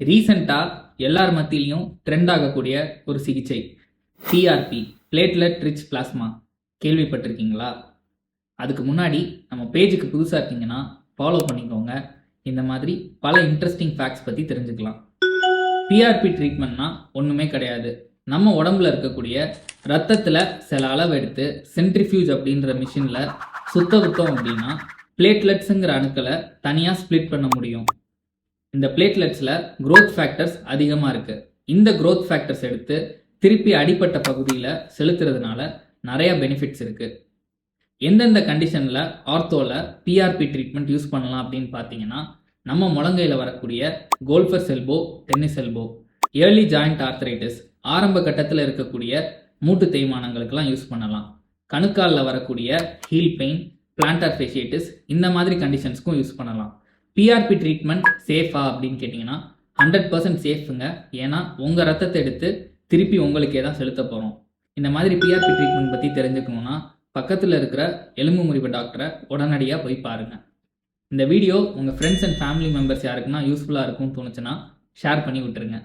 ரீசெண்டாக எல்லார் மத்தியிலையும் ட்ரெண்ட் ஆகக்கூடிய ஒரு சிகிச்சை. சிஆர்பி பிளேட்லெட் ரிச் பிளாஸ்மா கேள்விப்பட்டிருக்கீங்களா? அதுக்கு முன்னாடி நம்ம பேஜுக்கு புதுசாக இருக்கீங்கன்னா ஃபாலோ பண்ணிக்கோங்க. இந்த மாதிரி பல இன்ட்ரெஸ்டிங் ஃபேக்ட்ஸ் பற்றி தெரிஞ்சுக்கலாம். பிஆர்பி ட்ரீட்மெண்ட்னா ஒன்றுமே கிடையாது. நம்ம உடம்புல இருக்கக்கூடிய ரத்தத்தில் சில அளவு எடுத்து சென்ட்ரிஃபியூஜ் அப்படின்ற மிஷினில் சுத்த விட்டோம் அப்படின்னா பிளேட்லெட்ஸுங்கிற அணுக்களை தனியாக ஸ்ப்ளிட் பண்ண முடியும். இந்த பிளேட்லெட்ஸில் க்ரோத் ஃபேக்டர்ஸ் அதிகமாக இருக்குது இந்த க்ரோத் ஃபேக்டர்ஸ் எடுத்து திருப்பி அடிப்பட்ட பகுதியில் செலுத்துறதுனால நிறைய பெனிஃபிட்ஸ் இருக்குது எந்தெந்த கண்டிஷனில் ஆர்த்தோவில் பிஆர்பி ட்ரீட்மெண்ட் யூஸ் பண்ணலாம் அப்படின்னு பார்த்தீங்கன்னா நம்ம முழங்கையில் வரக்கூடிய golfer elbow tennis elbow early joint arthritis ஆரம்ப கட்டத்தில் இருக்கக்கூடிய மூட்டு தேய்மானங்களுக்கெல்லாம் யூஸ் பண்ணலாம். கணுக்காலில் வரக்கூடிய ஹீல் பெயின் பிளான்டார் ஃபேஷியட்டிஸ் இந்த மாதிரி கண்டிஷன்ஸ்க்கும் யூஸ் பண்ணலாம். பிஆர்பி ட்ரீட்மெண்ட் சேஃபா அப்படின்னு கேட்டிங்கன்னா ஹண்ட்ரட் பர்சன்ட் சேஃபுங்க ஏன்னா உங்கள் ரத்தத்தை எடுத்து திருப்பி உங்களுக்கே தான் செலுத்த போகிறோம் இந்த மாதிரி பிஆர்பி ட்ரீட்மெண்ட் பற்றி தெரிஞ்சுக்கணுன்னா பக்கத்தில் இருக்கிற எலும்பு முறிவு டாக்டரை உடனடியாக போய் பாருங்கள் இந்த வீடியோ உங்கள் ஃப்ரெண்ட்ஸ் அண்ட் ஃபேமிலி மெம்பர்ஸ் யாருக்குன்னா யூஸ்ஃபுல்லாக இருக்கும்னு தோணுச்சுன்னா ஷேர் பண்ணி விட்டுருங்க.